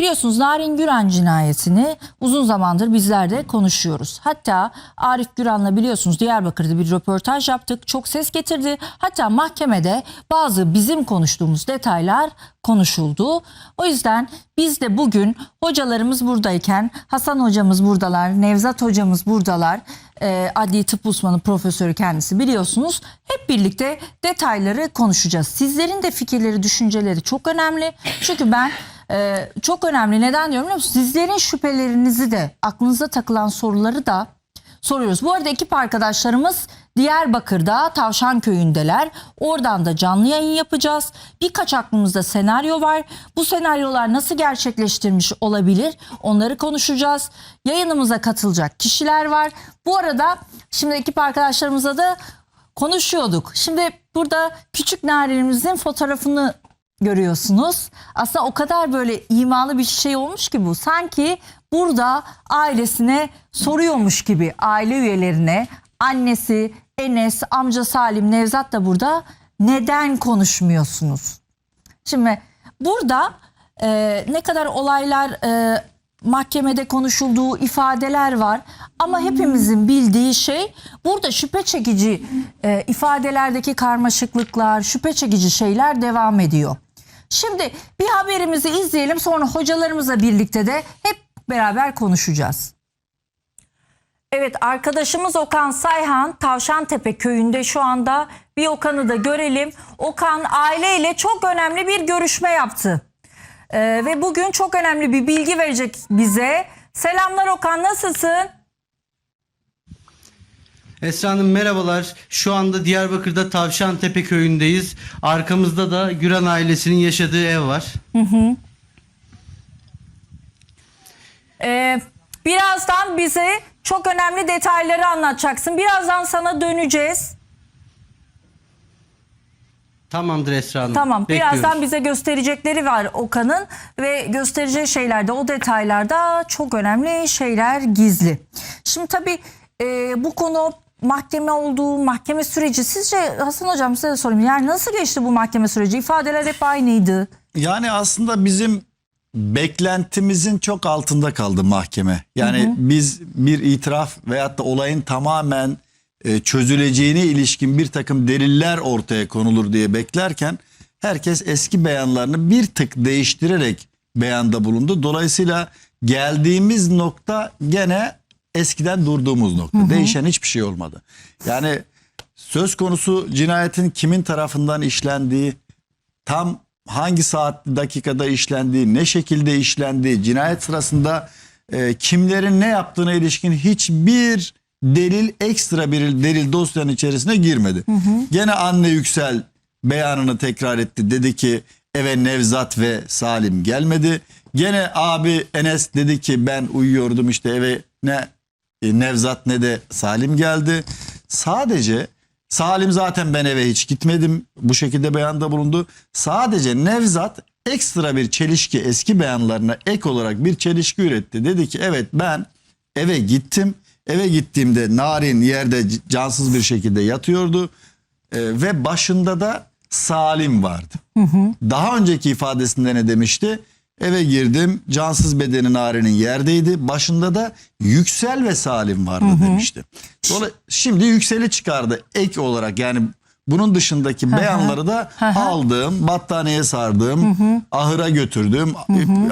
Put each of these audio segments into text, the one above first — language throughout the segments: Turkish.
Biliyorsunuz Narin Güran cinayetini uzun zamandır bizler de konuşuyoruz. Hatta Arif Güran'la biliyorsunuz Diyarbakır'da bir röportaj yaptık. Çok ses getirdi. Hatta mahkemede bazı bizim konuştuğumuz detaylar konuşuldu. O yüzden biz de bugün hocalarımız buradayken Hasan hocamız buradalar, Nevzat hocamız buradalar. Ee, adli tıp uzmanı profesörü kendisi biliyorsunuz. Hep birlikte detayları konuşacağız. Sizlerin de fikirleri, düşünceleri çok önemli. Çünkü ben e, çok önemli. Neden diyorum biliyor musunuz? Sizlerin şüphelerinizi de aklınıza takılan soruları da soruyoruz. Bu arada ekip arkadaşlarımız Diyarbakır'da Tavşan Köyü'ndeler. Oradan da canlı yayın yapacağız. Birkaç aklımızda senaryo var. Bu senaryolar nasıl gerçekleştirmiş olabilir? Onları konuşacağız. Yayınımıza katılacak kişiler var. Bu arada şimdi ekip arkadaşlarımızla da konuşuyorduk. Şimdi burada küçük Nari'mizin fotoğrafını görüyorsunuz. Aslında o kadar böyle imalı bir şey olmuş ki bu. Sanki burada ailesine soruyormuş gibi aile üyelerine annesi Enes, amca Salim, Nevzat da burada neden konuşmuyorsunuz? Şimdi burada e, ne kadar olaylar e, mahkemede konuşulduğu ifadeler var ama hepimizin bildiği şey burada şüphe çekici e, ifadelerdeki karmaşıklıklar, şüphe çekici şeyler devam ediyor. Şimdi bir haberimizi izleyelim sonra hocalarımızla birlikte de hep beraber konuşacağız. Evet arkadaşımız Okan Sayhan Tavşantepe köyünde şu anda bir Okan'ı da görelim. Okan aileyle çok önemli bir görüşme yaptı. Ee, ve bugün çok önemli bir bilgi verecek bize. Selamlar Okan nasılsın? Esra Hanım merhabalar. Şu anda Diyarbakır'da Tavşantepe köyündeyiz. Arkamızda da Güran ailesinin yaşadığı ev var. Ee, birazdan bize çok önemli detayları anlatacaksın. Birazdan sana döneceğiz. Tamamdır Esra Hanım. Tamam Bekliyoruz. birazdan bize gösterecekleri var Okan'ın ve göstereceği şeylerde o detaylarda çok önemli şeyler gizli. Şimdi tabii e, bu konu mahkeme olduğu mahkeme süreci sizce Hasan Hocam size de sorayım yani nasıl geçti bu mahkeme süreci ifadeler hep aynıydı. Yani aslında bizim beklentimizin çok altında kaldı mahkeme. Yani biz bir itiraf veyahut da olayın tamamen e, çözüleceğine ilişkin bir takım deliller ortaya konulur diye beklerken herkes eski beyanlarını bir tık değiştirerek beyanda bulundu. Dolayısıyla geldiğimiz nokta gene eskiden durduğumuz nokta. Değişen hiçbir şey olmadı. Yani söz konusu cinayetin kimin tarafından işlendiği, tam hangi saat dakikada işlendiği, ne şekilde işlendiği, cinayet sırasında e, kimlerin ne yaptığına ilişkin hiçbir delil, ekstra bir delil dosyanın içerisine girmedi. Gene anne Yüksel beyanını tekrar etti. Dedi ki eve Nevzat ve Salim gelmedi. Gene abi Enes dedi ki ben uyuyordum işte eve ne Nevzat ne de Salim geldi. Sadece Salim zaten ben eve hiç gitmedim. Bu şekilde beyanda bulundu. Sadece Nevzat ekstra bir çelişki eski beyanlarına ek olarak bir çelişki üretti. Dedi ki evet ben eve gittim. Eve gittiğimde Narin yerde cansız bir şekilde yatıyordu. Ee, ve başında da Salim vardı. Daha önceki ifadesinde ne demişti? Eve girdim cansız bedeni Narin'in yerdeydi. Başında da Yüksel ve Salim vardı demişti. Dolayı şimdi Yüksel'i çıkardı ek olarak yani bunun dışındaki beyanları da aldım, battaniyeye sardım, ahıra götürdüm,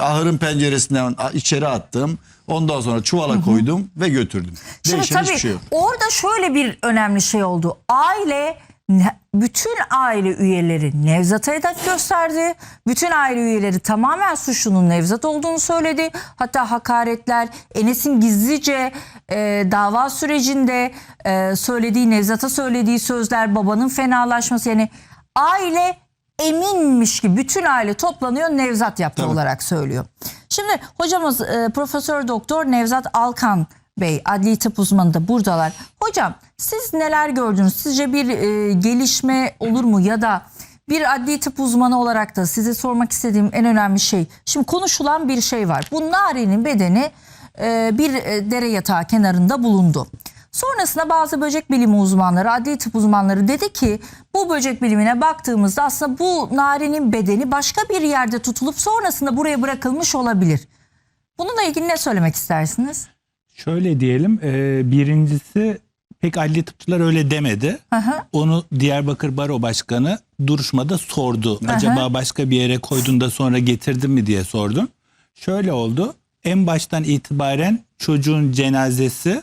ahırın penceresinden içeri attım. Ondan sonra çuvala koydum ve götürdüm. Şimdi Değişen tabii şey orada şöyle bir önemli şey oldu. Aile bütün aile üyeleri Nevzat'a hedef gösterdi. Bütün aile üyeleri tamamen suçlunun Nevzat olduğunu söyledi. Hatta hakaretler Enes'in gizlice e, dava sürecinde e, söylediği Nevzat'a söylediği sözler babanın fenalaşması yani aile eminmiş ki bütün aile toplanıyor Nevzat yaptı Tabii. olarak söylüyor. Şimdi hocamız e, Profesör Doktor Nevzat Alkan Bey adli tıp uzmanı da buradalar. Hocam siz neler gördünüz? Sizce bir e, gelişme olur mu ya da bir adli tıp uzmanı olarak da size sormak istediğim en önemli şey. Şimdi konuşulan bir şey var. Bu Nari'nin bedeni e, bir e, dere yatağı kenarında bulundu. Sonrasında bazı böcek bilimi uzmanları, adli tıp uzmanları dedi ki bu böcek bilimine baktığımızda aslında bu narenin bedeni başka bir yerde tutulup sonrasında buraya bırakılmış olabilir. Bununla ilgili ne söylemek istersiniz? Şöyle diyelim e, birincisi pek adli tıpçılar öyle demedi. Hı hı. Onu Diyarbakır Baro Başkanı duruşmada sordu. Acaba başka bir yere koydun da sonra getirdin mi diye sordum. Şöyle oldu. En baştan itibaren çocuğun cenazesi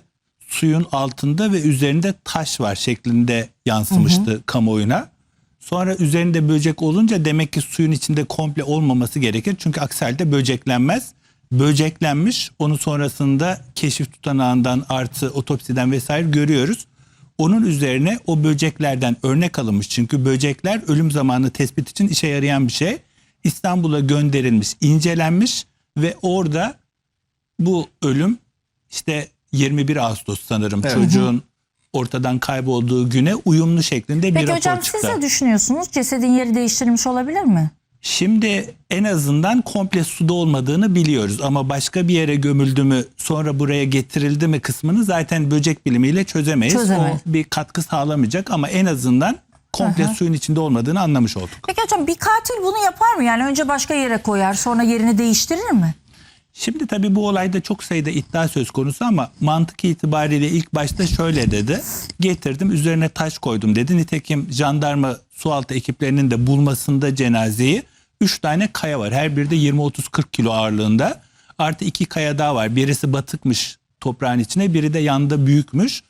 suyun altında ve üzerinde taş var şeklinde yansımıştı kamuoyuna. Sonra üzerinde böcek olunca demek ki suyun içinde komple olmaması gerekir. Çünkü aksi halde böceklenmez. Böceklenmiş. Onu sonrasında keşif tutanağından artı otopsiden vesaire görüyoruz. Onun üzerine o böceklerden örnek alınmış. Çünkü böcekler ölüm zamanı tespit için işe yarayan bir şey. İstanbul'a gönderilmiş, incelenmiş ve orada bu ölüm işte 21 Ağustos sanırım çocuğun ortadan kaybolduğu güne uyumlu şeklinde bir Peki rapor hocam çıktı. siz ne düşünüyorsunuz? Cesedin yeri değiştirilmiş olabilir mi? Şimdi en azından komple suda olmadığını biliyoruz ama başka bir yere gömüldü mü sonra buraya getirildi mi kısmını zaten böcek bilimiyle çözemeyiz. Çözemeyiz. O bir katkı sağlamayacak ama en azından komple suyun içinde olmadığını anlamış olduk. Peki hocam bir katil bunu yapar mı? Yani önce başka yere koyar sonra yerini değiştirir mi? Şimdi tabii bu olayda çok sayıda iddia söz konusu ama mantık itibariyle ilk başta şöyle dedi. Getirdim üzerine taş koydum dedi. Nitekim jandarma sualtı ekiplerinin de bulmasında cenazeyi 3 tane kaya var. Her biri de 20-30-40 kilo ağırlığında. Artı iki kaya daha var. Birisi batıkmış toprağın içine biri de yanda büyükmüş.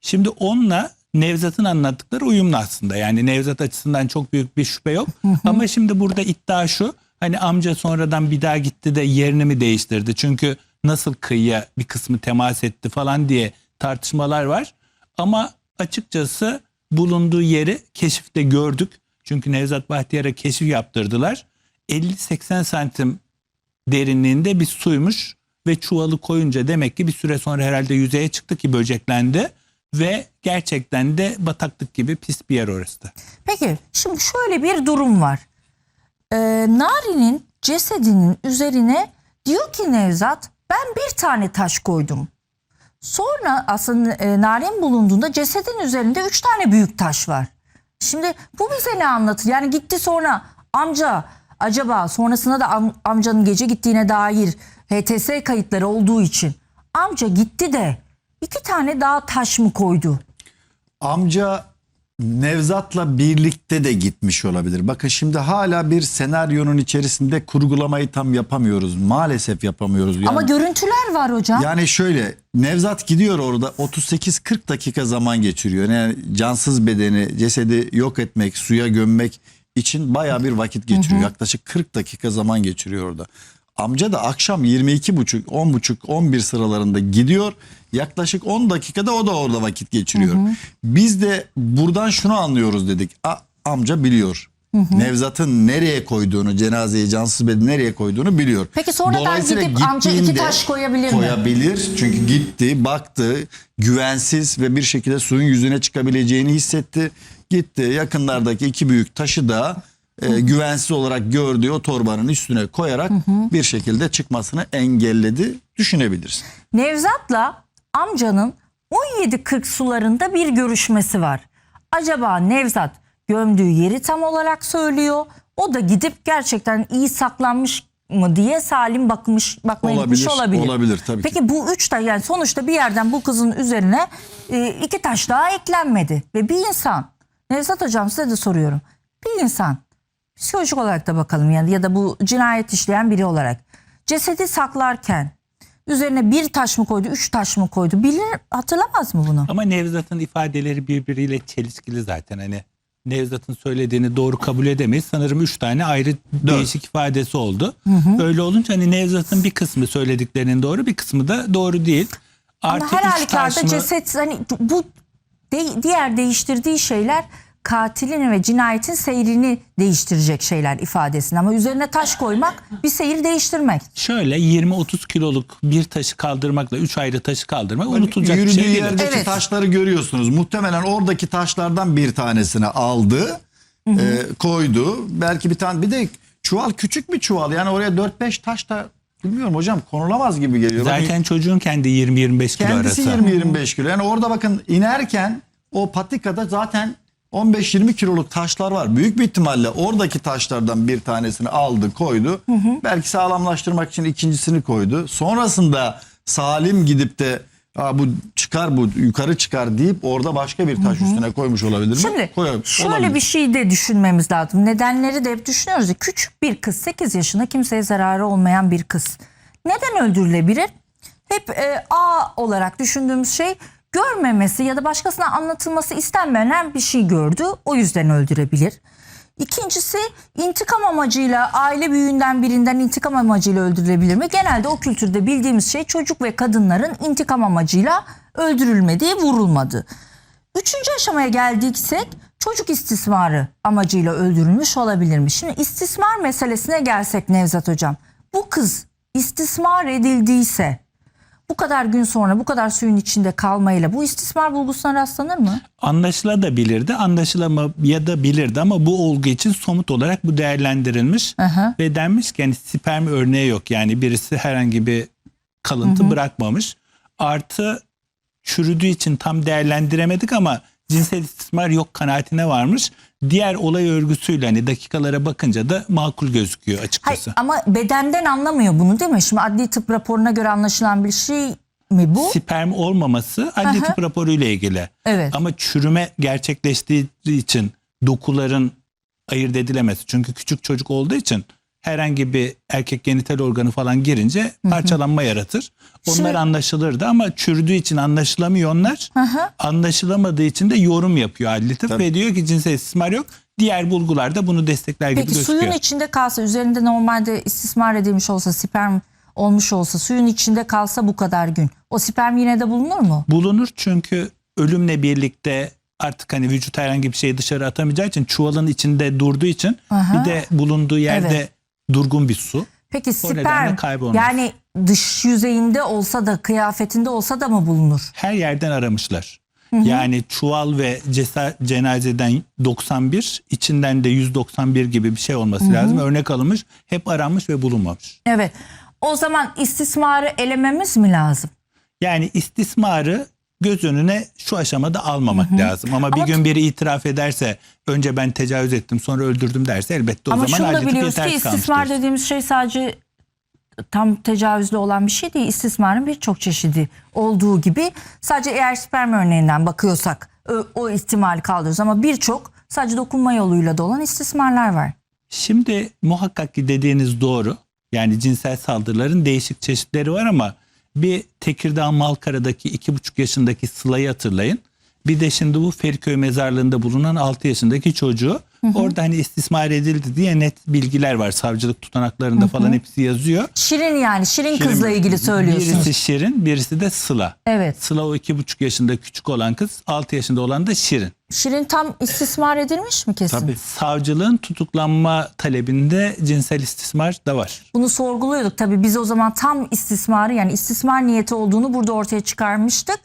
Şimdi onunla Nevzat'ın anlattıkları uyumlu aslında. Yani Nevzat açısından çok büyük bir şüphe yok. Ama şimdi burada iddia şu. Hani amca sonradan bir daha gitti de yerini mi değiştirdi? Çünkü nasıl kıyıya bir kısmı temas etti falan diye tartışmalar var. Ama açıkçası bulunduğu yeri keşifte gördük. Çünkü Nevzat Bahtiyar'a keşif yaptırdılar. 50-80 santim derinliğinde bir suymuş ve çuvalı koyunca demek ki bir süre sonra herhalde yüzeye çıktı ki böceklendi ve gerçekten de bataklık gibi pis bir yer orası. Peki şimdi şöyle bir durum var. Ee, Nari'nin cesedinin üzerine diyor ki Nevzat ben bir tane taş koydum. Sonra aslında e, Narin bulunduğunda cesedin üzerinde üç tane büyük taş var. Şimdi bu bize ne anlatır? Yani gitti sonra amca acaba sonrasında da am- amcanın gece gittiğine dair HTS kayıtları olduğu için amca gitti de iki tane daha taş mı koydu? Amca Nevzat'la birlikte de gitmiş olabilir. Bakın şimdi hala bir senaryonun içerisinde kurgulamayı tam yapamıyoruz. Maalesef yapamıyoruz. Yani, Ama görüntüler var hocam. yani şöyle Nevzat gidiyor orada 38-40 dakika zaman geçiriyor. Yani cansız bedeni, cesedi yok etmek, suya gömmek için baya bir vakit geçiriyor. Yaklaşık 40 dakika zaman geçiriyor orada. Amca da akşam 22.30, 10.30, 11 sıralarında gidiyor. Yaklaşık 10 dakikada o da orada vakit geçiriyor. Biz de buradan şunu anlıyoruz dedik. A, amca biliyor. Nevzat'ın nereye koyduğunu, cenazeyi cansız bedeni nereye koyduğunu biliyor. Peki sonradan gidip amca iki taş koyabilir mi? Koyabilir. Çünkü gitti, baktı, güvensiz ve bir şekilde suyun yüzüne çıkabileceğini hissetti. Gitti yakınlardaki iki büyük taşı da e, güvensiz olarak gördüğü o torbanın üstüne koyarak bir şekilde çıkmasını engelledi düşünebiliriz. Nevzat'la amcanın 17.40 sularında bir görüşmesi var. Acaba Nevzat gömdüğü yeri tam olarak söylüyor. O da gidip gerçekten iyi saklanmış mı diye salim bakmış bakmaya gitmiş Olabilir, olabilir. olabilir tabii ki. Peki bu üç taş yani sonuçta bir yerden bu kızın üzerine e, iki taş daha eklenmedi. Ve bir insan Nevzat hocam size de soruyorum. Bir insan psikolojik olarak da bakalım yani ya da bu cinayet işleyen biri olarak cesedi saklarken üzerine bir taş mı koydu, üç taş mı koydu bilir hatırlamaz mı bunu? Ama Nevzat'ın ifadeleri birbiriyle çelişkili zaten hani Nevzat'ın söylediğini doğru kabul edemeyiz. Sanırım üç tane ayrı değişik ifadesi oldu. Öyle olunca hani Nevzat'ın bir kısmı söylediklerinin doğru bir kısmı da doğru değil. Ama Artı her üç halükarda ceset hani bu de- diğer değiştirdiği şeyler katilin ve cinayetin seyrini değiştirecek şeyler ifadesini ama üzerine taş koymak bir seyir değiştirmek. Şöyle 20-30 kiloluk bir taşı kaldırmakla 3 ayrı taşı kaldırmak unutulacak bir Yürüdüğü şey değil. yerdeki Evet. taşları görüyorsunuz. Muhtemelen oradaki taşlardan bir tanesini aldı, e, koydu. Belki bir tane bir de çuval küçük bir çuval. Yani oraya 4-5 taş da bilmiyorum hocam konulamaz gibi geliyor. Bakın, Zaten çocuğun kendi 20-25 kilo kendisi arası. 20-25 kilo. Yani orada bakın inerken o patikada zaten 15-20 kiloluk taşlar var. Büyük bir ihtimalle oradaki taşlardan bir tanesini aldı koydu. Belki sağlamlaştırmak için ikincisini koydu. Sonrasında salim gidip de Aa, bu çıkar bu yukarı çıkar deyip orada başka bir taş üstüne koymuş olabilir mi? Şimdi Koy- şöyle olabilir. bir şey de düşünmemiz lazım. Nedenleri de hep düşünüyoruz ya. Küçük bir kız 8 yaşında kimseye zararı olmayan bir kız. Neden öldürülebilir? Hep e, A olarak düşündüğümüz şey görmemesi ya da başkasına anlatılması istenmeyen bir şey gördü. O yüzden öldürebilir. İkincisi intikam amacıyla aile büyüğünden birinden intikam amacıyla öldürülebilir mi? Genelde o kültürde bildiğimiz şey çocuk ve kadınların intikam amacıyla öldürülmediği, vurulmadığı. Üçüncü aşamaya geldiksek çocuk istismarı amacıyla öldürülmüş olabilir mi? Şimdi istismar meselesine gelsek Nevzat Hocam. Bu kız istismar edildiyse bu kadar gün sonra bu kadar suyun içinde kalmayla bu istismar bulgusuna rastlanır mı? Anlaşılabilirdi, anlaşılamayabilirdi ama bu olgu için somut olarak bu değerlendirilmiş Aha. ve denmiş ki yani sperm örneği yok. Yani birisi herhangi bir kalıntı bırakmamış. Artı çürüdüğü için tam değerlendiremedik ama cinsel istismar yok kanaatine varmış. Diğer olay örgüsüyle hani dakikalara bakınca da makul gözüküyor Hayır, açıkçası. ama bedenden anlamıyor bunu değil mi? Şimdi adli tıp raporuna göre anlaşılan bir şey mi bu? Sperm olmaması adli Aha. tıp raporuyla ilgili. Evet. Ama çürüme gerçekleştiği için dokuların ayırt edilemez. Çünkü küçük çocuk olduğu için herhangi bir erkek genital organı falan girince parçalanma yaratır. Onlar Şimdi- anlaşılırdı ama çürüdüğü için anlaşılamıyor onlar. Anlaşılamadığı için de yorum yapıyor adli tıp ve diyor ki cinsel istismar yok. Diğer bulgular da bunu destekler gibi Peki gözüküyor. suyun içinde kalsa üzerinde normalde istismar edilmiş olsa sperm olmuş olsa suyun içinde kalsa bu kadar gün o sperm yine de bulunur mu? Bulunur çünkü ölümle birlikte artık hani vücut herhangi bir şeyi dışarı atamayacağı için çuvalın içinde durduğu için Aha. bir de bulunduğu yerde Evet. Durgun bir su. Peki sperm yani dış yüzeyinde olsa da kıyafetinde olsa da mı bulunur? her yerden aramışlar. Yani çuval ve cesa, cenazeden 91, içinden de 191 gibi bir şey olması lazım. Örnek alınmış, hep aranmış ve bulunmamış. Evet. O zaman istismarı elememiz mi lazım? Yani istismarı göz önüne şu aşamada almamak lazım. Ama bir Ama gün biri itiraf ederse önce ben tecavüz ettim sonra öldürdüm derse elbette o Ama zaman şunu da biliyoruz ki istismar dediğimiz şey sadece tam tecavüzde olan bir şey değil. İstismarın birçok çeşidi olduğu gibi sadece eğer sperm örneğinden bakıyorsak o, o ihtimali kaldırıyoruz ama birçok sadece dokunma yoluyla da olan istismarlar var. Şimdi muhakkak ki dediğiniz doğru. Yani cinsel saldırıların değişik çeşitleri var ama bir Tekirdağ Malkara'daki iki buçuk yaşındaki Sıla'yı hatırlayın. Bir de şimdi bu Feriköy mezarlığında bulunan 6 yaşındaki çocuğu. Orada hani istismar edildi diye net bilgiler var. Savcılık tutanaklarında falan hepsi yazıyor. Şirin yani Şirin, kızla ilgili söylüyorsunuz. Birisi Şirin, birisi de Sıla. Evet. Sıla o iki buçuk yaşında küçük olan kız, 6 yaşında olan da Şirin. Şirin tam istismar edilmiş mi kesin? Tabii. Savcılığın tutuklanma talebinde cinsel istismar da var. Bunu sorguluyorduk tabii biz o zaman tam istismarı yani istismar niyeti olduğunu burada ortaya çıkarmıştık.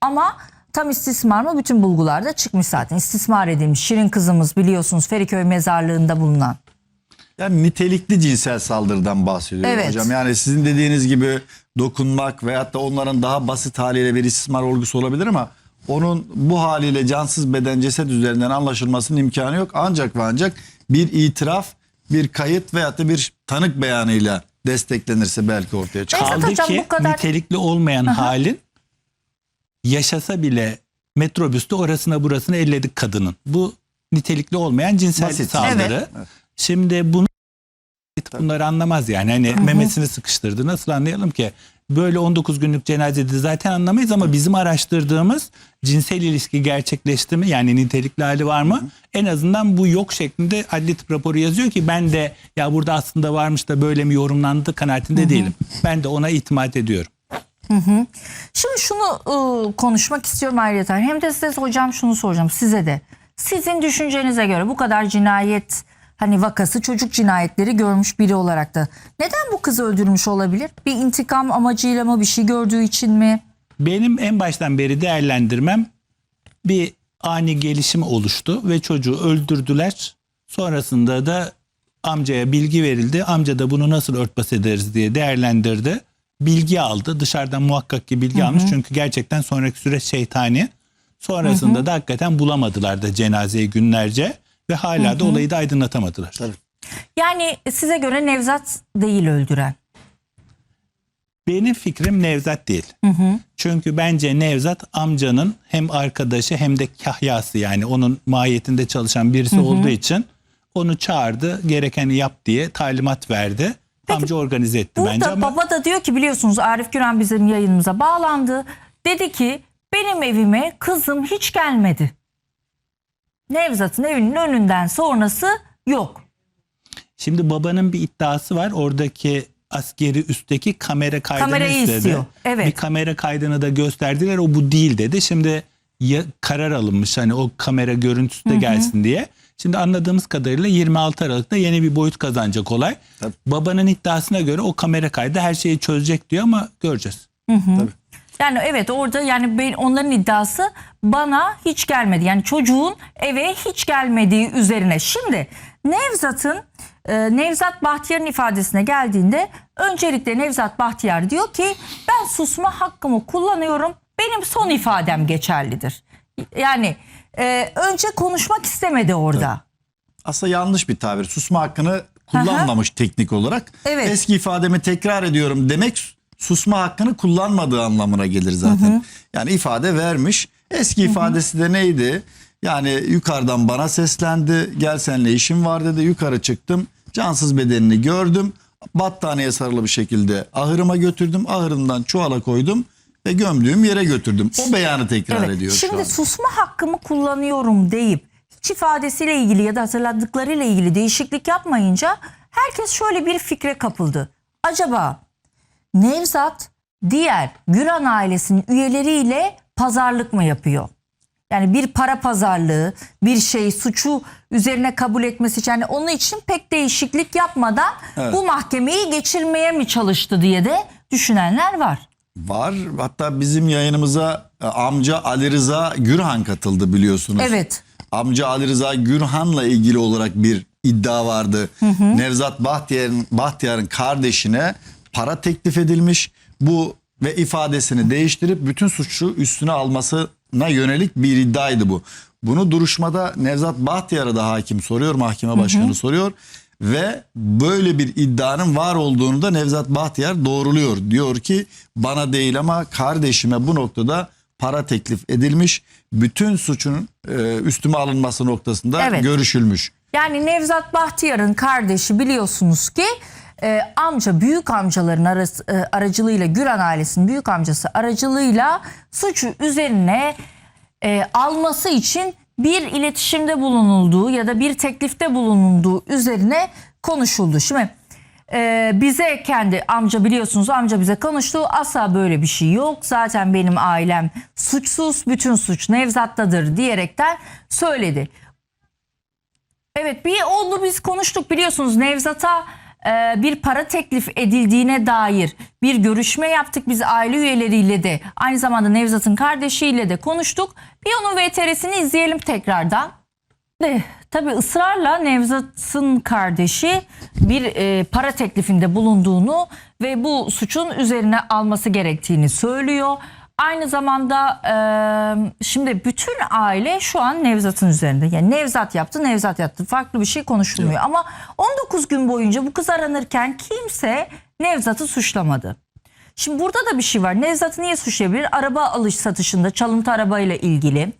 Ama tam istismar mı bütün bulgularda çıkmış zaten. İstismar edilmiş Şirin kızımız biliyorsunuz Feriköy mezarlığında bulunan. Yani nitelikli cinsel saldırıdan bahsediyor Evet. hocam. Yani sizin dediğiniz gibi dokunmak veyahut da onların daha basit haliyle bir istismar olgusu olabilir ama onun bu haliyle cansız beden ceset üzerinden anlaşılmasının imkanı yok. Ancak ve ancak bir itiraf, bir kayıt veyahut da bir tanık beyanıyla desteklenirse belki ortaya çıkar. Nevzat Kaldı hocam ki bu kadar- nitelikli olmayan halin yaşasa bile metrobüste orasına burasını elledik kadının. Bu nitelikli olmayan cinsel Basit. saldırı. Şimdi bunu bunları anlamaz yani. Hani memesini sıkıştırdı. Nasıl anlayalım ki? Böyle 19 günlük cenazede zaten anlamayız ama bizim araştırdığımız cinsel ilişki gerçekleşti mi? Yani nitelikli hali var mı? En azından bu yok şeklinde adli tıp raporu yazıyor ki ben de ya burada aslında varmış da böyle mi yorumlandı kanaatinde değilim. Ben de ona itimat ediyorum. Şimdi şunu ıı, konuşmak istiyorum ayrıca. Hem de size hocam şunu soracağım size de. Sizin düşüncenize göre bu kadar cinayet hani vakası çocuk cinayetleri görmüş biri olarak da neden bu kız öldürmüş olabilir? Bir intikam amacıyla mı bir şey gördüğü için mi? Benim en baştan beri değerlendirmem bir ani gelişim oluştu ve çocuğu öldürdüler. Sonrasında da Amcaya bilgi verildi. Amca da bunu nasıl örtbas ederiz diye değerlendirdi. Bilgi aldı. Dışarıdan muhakkak ki bilgi almış. Çünkü gerçekten sonraki süreç şeytani. Sonrasında da hakikaten bulamadılar da cenazeyi günlerce ve hala da olayı da aydınlatamadılar. Yani size göre Nevzat değil öldüren. Benim fikrim Nevzat değil. Çünkü bence Nevzat amcanın hem arkadaşı hem de kahyası yani onun mahiyetinde çalışan birisi olduğu için onu çağırdı gerekeni yap diye talimat verdi. Amca organize etti Burada bence ama baba da diyor ki biliyorsunuz Arif Güran bizim yayınımıza bağlandı. Dedi ki benim evime kızım hiç gelmedi. Nevzat'ın evinin önünden sonrası yok. şimdi babanın bir iddiası var. Oradaki askeri üstteki kamera kaydını Kamerayı istedi. istiyor, evet. Bir kamera kaydını da gösterdiler. O bu değil dedi. Şimdi ya, karar alınmış hani o kamera görüntüsü de gelsin diye. Şimdi anladığımız kadarıyla 26 Aralık'ta yeni bir boyut kazanacak olay. Tabii. Babanın iddiasına göre o kamera kaydı her şeyi çözecek diyor ama göreceğiz. Yani evet orada yani ben, onların iddiası bana hiç gelmedi. Yani çocuğun eve hiç gelmediği üzerine. Şimdi Nevzat'ın e, Nevzat Bahtiyar'ın ifadesine geldiğinde öncelikle Nevzat Bahtiyar diyor ki ben susma hakkımı kullanıyorum. Benim son ifadem geçerlidir. Yani e, önce konuşmak istemedi orada. Aslında yanlış bir tabir. Susma hakkını kullanmamış teknik olarak. Evet. Eski ifademi tekrar ediyorum demek susma hakkını kullanmadığı anlamına gelir zaten. Yani ifade vermiş. Eski ifadesi de neydi? Yani yukarıdan bana seslendi. Gel seninle işim var dedi. Yukarı çıktım. Cansız bedenini gördüm. Battaniye sarılı bir şekilde ahırıma götürdüm. Ahırımdan çuvala koydum ve gömdüğüm yere götürdüm. O beyanı tekrar Evet. ediyor şu Şimdi susma hakkımı kullanıyorum deyip hiç ifadesiyle ilgili ya da hatırladıklarıyla ilgili değişiklik yapmayınca herkes şöyle bir fikre kapıldı. Acaba Nevzat diğer Güran ailesinin üyeleriyle pazarlık mı yapıyor? Yani bir para pazarlığı, bir şey suçu üzerine kabul etmesi için yani onun için pek değişiklik yapmadan bu mahkemeyi geçirmeye mi çalıştı diye de düşünenler var. Var. Hatta bizim yayınımıza e, amca Ali Rıza Gürhan katıldı biliyorsunuz. Evet. Amca Ali Rıza Gürhan'la ilgili olarak bir iddia vardı. Nevzat Bahtiyar'ın Bahtiyar'ın kardeşine para teklif edilmiş. Bu ve ifadesini değiştirip bütün suçu üstüne almasına yönelik bir iddiaydı bu. Bunu duruşmada Nevzat Bahtiyar'a da hakim soruyor, mahkeme başkanı soruyor ve böyle bir iddianın var olduğunu da Nevzat Bahtiyar doğruluyor. Diyor ki bana değil ama kardeşime bu noktada para teklif edilmiş. Bütün suçun e, üstüme alınması noktasında Evet. görüşülmüş. Yani Nevzat Bahtiyar'ın kardeşi biliyorsunuz ki e, amca büyük amcaların arası, e, aracılığıyla Güran ailesinin büyük amcası aracılığıyla suçu üzerine e, alması için bir iletişimde bulunulduğu ya da bir teklifte bulunulduğu üzerine konuşuldu. Şimdi e, bize kendi amca biliyorsunuz amca bize konuştu asla böyle bir şey yok zaten benim ailem suçsuz bütün suç Nevzat'tadır diyerekten söyledi. Evet bir oldu biz konuştuk biliyorsunuz Nevzat'a bir para teklif edildiğine dair bir görüşme yaptık biz aile üyeleriyle de aynı zamanda Nevzat'ın kardeşiyle de konuştuk. Bir onun VTR'sini izleyelim tekrardan. De, tabii ısrarla Nevzat'ın kardeşi bir e, para teklifinde bulunduğunu ve bu suçun üzerine alması gerektiğini söylüyor. Aynı zamanda e, şimdi bütün aile şu an Nevzat'ın üzerinde. Yani Nevzat yaptı, Nevzat yaptı. Farklı bir şey konuşulmuyor. Ama 19 gün boyunca bu kız aranırken kimse Nevzat'ı suçlamadı. Şimdi burada da bir şey var. Nevzat'ı niye suçlayabilir? Araba alış satışında çalıntı arabayla ilgili.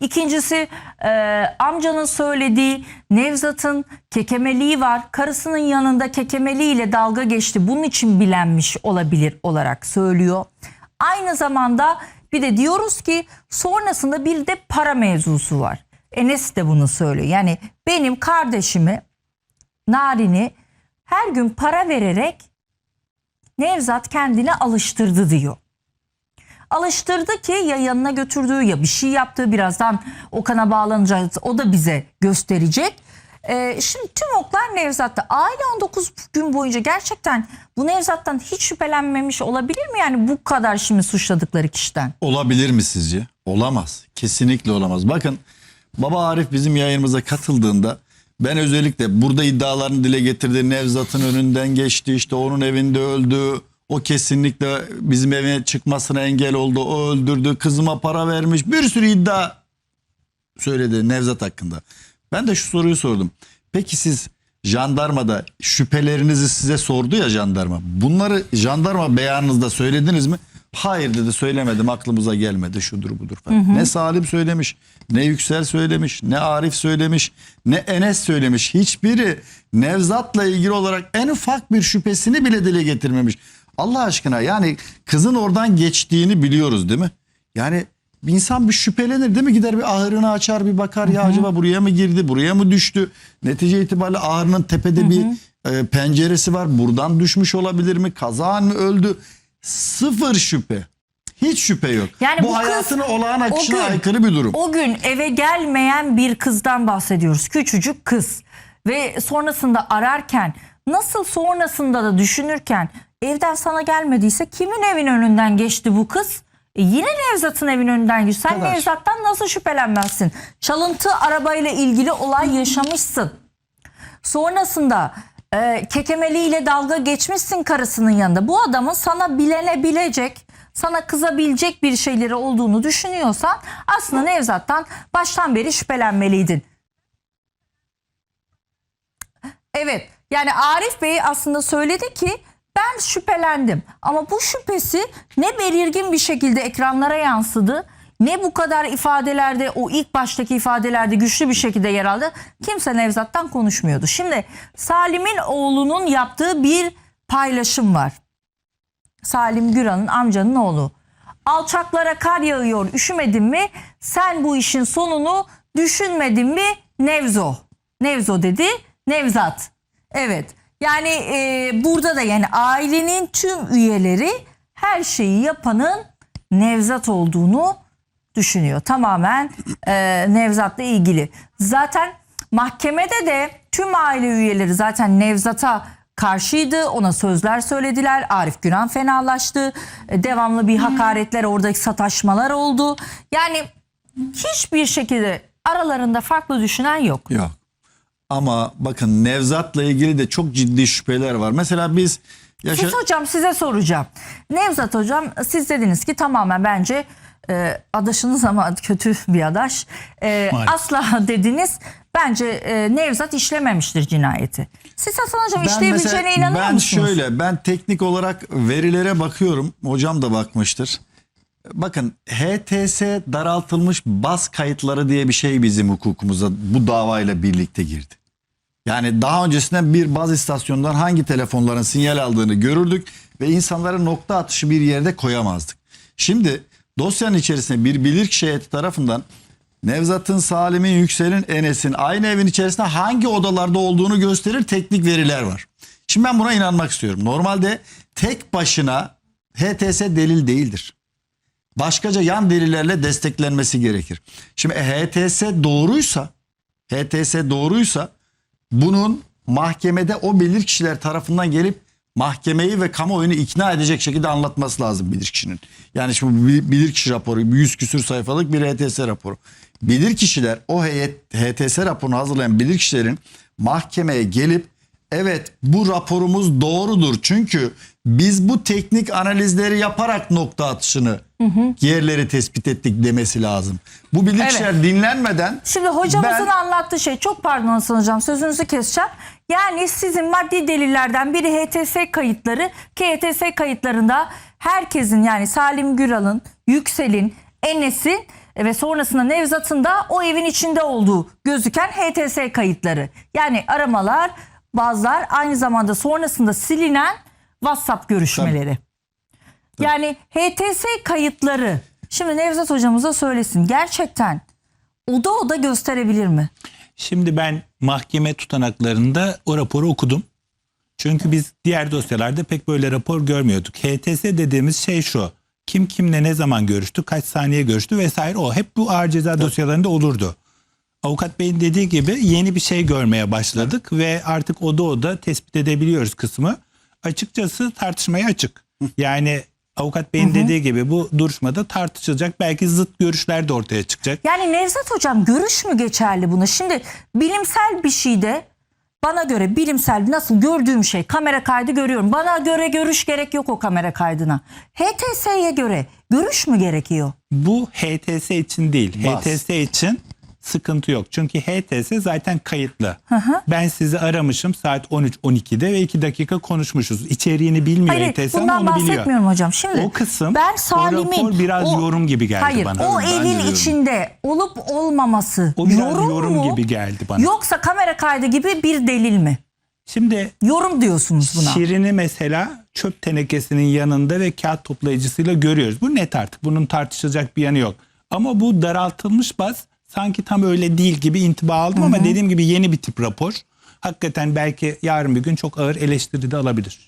İkincisi e, amcanın söylediği Nevzat'ın kekemeliği var. Karısının yanında kekemeliğiyle dalga geçti. Bunun için bilenmiş olabilir olarak söylüyor. Aynı zamanda bir de diyoruz ki sonrasında bir de para mevzusu var. Enes de bunu söylüyor. Yani benim kardeşimi Narin'i her gün para vererek Nevzat kendine alıştırdı diyor. Alıştırdı ki ya yanına götürdüğü ya bir şey yaptığı birazdan Okan'a bağlanacak o da bize gösterecek. Ee, şimdi tüm oklar Nevzat'ta. Aile 19 gün boyunca gerçekten bu Nevzat'tan hiç şüphelenmemiş olabilir mi? Yani bu kadar şimdi suçladıkları kişiden. Olabilir mi sizce? Olamaz. Kesinlikle olamaz. Bakın Baba Arif bizim yayınımıza katıldığında Ben özellikle burada iddialarını dile getirdi. Nevzat'ın önünden geçti işte onun evinde öldü. O kesinlikle bizim eve çıkmasına engel oldu. O öldürdü. Kızıma para vermiş. Bir sürü iddia söyledi Nevzat hakkında. Ben de şu soruyu sordum. Peki siz jandarmada şüphelerinizi size sordu ya jandarma. Bunları jandarma beyanınızda söylediniz mi? Hayır dedi söylemedim aklımıza gelmedi şudur budur falan. Ne Salim söylemiş, ne Yüksel söylemiş, ne Arif söylemiş, ne Enes söylemiş. Hiçbiri Nevzat'la ilgili olarak en ufak bir şüphesini bile dile getirmemiş. Allah aşkına yani kızın oradan geçtiğini biliyoruz değil mi? Yani insan bir şüphelenir değil mi? Gider bir ahırını açar bir bakar ya acaba buraya mı girdi buraya mı düştü? Netice itibariyle ahırının tepede bir e, penceresi var. Buradan düşmüş olabilir mi? Kazan mı öldü? Sıfır şüphe. Hiç şüphe yok. Yani bu bu kız hayatın olağan akışına gün- aykırı bir durum. O gün eve gelmeyen bir kızdan bahsediyoruz. Küçücük kız. Ve sonrasında ararken nasıl sonrasında da düşünürken evden sana gelmediyse kimin evin önünden geçti bu kız? E yine Nevzat'ın evin önünden geçti. Sen kadar. Nevzat'tan nasıl şüphelenmezsin? Çalıntı arabayla ilgili olay yaşamışsın. Sonrasında e, kekemeliyle dalga geçmişsin karısının yanında. Bu adamın sana bilenebilecek, sana kızabilecek bir şeyleri olduğunu düşünüyorsan aslında Nevzat'tan baştan beri şüphelenmeliydin. Evet yani Arif Bey aslında söyledi ki ben şüphelendim ama bu şüphesi ne belirgin bir şekilde ekranlara yansıdı ne bu kadar ifadelerde o ilk baştaki ifadelerde güçlü bir şekilde yer aldı. Kimse Nevzat'tan konuşmuyordu. Şimdi Salim'in oğlunun yaptığı bir paylaşım var. Salim Güran'ın amcanın oğlu. Alçaklara kar yağıyor üşümedin mi? Sen bu işin sonunu düşünmedin mi? Nevzo. Nevzo dedi. Nevzat. Evet. Yani e, burada da yani ailenin tüm üyeleri her şeyi yapanın Nevzat olduğunu düşünüyor. Tamamen e, Nevzat'la ilgili. Zaten mahkemede de tüm aile üyeleri zaten Nevzat'a karşıydı. Ona sözler söylediler. Arif Güran fenalaştı. E, devamlı bir hakaretler, oradaki sataşmalar oldu. Yani hiçbir şekilde aralarında farklı düşünen yok. Yok. Ama bakın Nevzat'la ilgili de çok ciddi şüpheler var. Mesela biz yaşa- Siz hocam size soracağım. Nevzat hocam siz dediniz ki tamamen bence e, adaşınız ama kötü bir adaş. E, Maalesef. asla dediniz bence e, Nevzat işlememiştir cinayeti. Siz Hasan hocam Ben işleyebileceğine mesela- inanıyor ben musunuz? şöyle ben teknik olarak verilere bakıyorum. Hocam da bakmıştır. Bakın HTS daraltılmış baz kayıtları diye bir şey bizim hukukumuza bu davayla birlikte girdi. Yani daha öncesinden bir baz istasyonundan hangi telefonların sinyal aldığını görürdük ve insanların nokta atışı bir yerde koyamazdık. Şimdi dosyanın içerisinde bir bilirkişi heyeti tarafından Nevzat'ın, Salim'in, Yüksel'in, Enes'in aynı evin içerisinde hangi odalarda olduğunu gösterir teknik veriler var. Şimdi ben buna inanmak istiyorum. Normalde tek başına HTS delil değildir. Başkaca yan delillerle desteklenmesi gerekir. Şimdi e, HTS doğruysa, HTS doğruysa bunun mahkemede o bilirkişiler tarafından gelip mahkemeyi ve kamuoyunu ikna edecek şekilde anlatması lazım bilirkişinin. Yani şimdi bilirkişi raporu 100 küsür sayfalık bir HTS raporu. Bilirkişiler o heyet, HTS raporunu hazırlayan bilirkişilerin mahkemeye gelip evet bu raporumuz doğrudur. Çünkü biz bu teknik analizleri yaparak nokta atışını yerleri tespit ettik demesi lazım. Bu bilirkişiler dinlenmeden Şimdi hocamızın ben- anlattığı şey çok pardon Hasan hocam sözünüzü keseceğim. Yani sizin maddi delillerden biri HTS kayıtları ki HTS kayıtlarında herkesin yani Salim Güral'ın, Yüksel'in, Enes'in ve sonrasında Nevzat'ın da o evin içinde olduğu gözüken HTS kayıtları. Yani aramalar, bazılar aynı zamanda sonrasında silinen WhatsApp görüşmeleri. Yani HTS kayıtları şimdi Nevzat hocamıza söylesin gerçekten oda oda gösterebilir mi? Şimdi ben mahkeme tutanaklarında o raporu okudum. Çünkü biz diğer dosyalarda pek böyle rapor görmüyorduk. HTS dediğimiz şey şu. Kim kimle ne zaman görüştü, kaç saniye görüştü vesaire o. Hep bu ağır ceza dosyalarında olurdu. Avukat Bey'in dediği gibi yeni bir şey görmeye başladık ve artık oda oda tespit edebiliyoruz kısmı. Açıkçası tartışmaya açık. Yani Avukat Bey'in dediği gibi bu duruşmada tartışılacak. Belki zıt görüşler de ortaya çıkacak. Yani Nevzat Hocam görüş mü geçerli buna? Şimdi bilimsel bir şeyde bana göre bilimsel nasıl gördüğüm şey kamera kaydı görüyorum. Bana göre görüş gerek yok o kamera kaydına. HTS'ye göre görüş mü gerekiyor? Bu HTS için değil. Bas. HTS için sıkıntı yok. Çünkü HTS zaten kayıtlı. Ben sizi aramışım saat 13-12'de ve 2 dakika konuşmuşuz. İçeriğini bilmiyor Hayır HTS bundan ama onu biliyor. bahsetmiyorum hocam. Şimdi O kısım, ben o Salim'in rapor biraz yorum gibi geldi hayır, bana. o Ben de evin içinde olup olmaması O biraz yorum, yorum mu? gibi geldi bana. Yoksa kamera kaydı gibi bir delil mi? Şimdi Yorum diyorsunuz buna. Şirin'i mesela çöp tenekesinin yanında ve kağıt toplayıcısıyla görüyoruz. Bu net artık. Bunun tartışılacak bir yanı yok. Ama bu daraltılmış baz sanki tam öyle değil gibi intiba aldım ama dediğim gibi yeni bir tip rapor. Hakikaten belki yarın bir gün çok ağır eleştiri de alabilir.